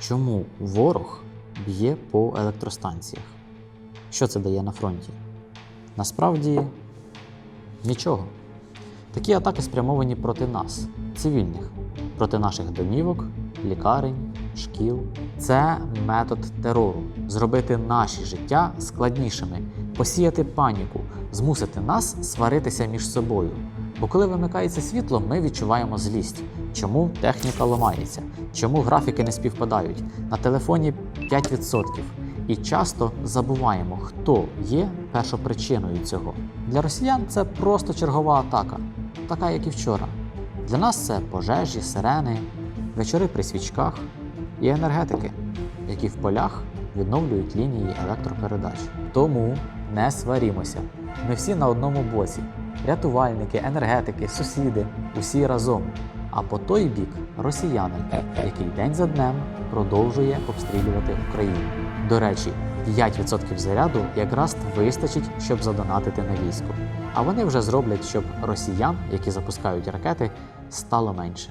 Чому ворог б'є по електростанціях? Що це дає на фронті? Насправді нічого. Такі атаки спрямовані проти нас, цивільних, проти наших домівок, лікарень, шкіл. Це метод терору зробити наші життя складнішими, посіяти паніку, змусити нас сваритися між собою. Бо коли вимикається світло, ми відчуваємо злість. Чому техніка ламається? Чому графіки не співпадають? На телефоні 5%. І часто забуваємо, хто є першопричиною цього. Для росіян це просто чергова атака, така як і вчора. Для нас це пожежі, сирени, вечори при свічках і енергетики, які в полях відновлюють лінії електропередач. Тому не сварімося. Ми всі на одному боці: рятувальники, енергетики, сусіди, усі разом. А по той бік росіянин, який день за днем продовжує обстрілювати Україну. До речі, 5% заряду якраз вистачить, щоб задонатити на військо. А вони вже зроблять, щоб росіян, які запускають ракети, стало менше.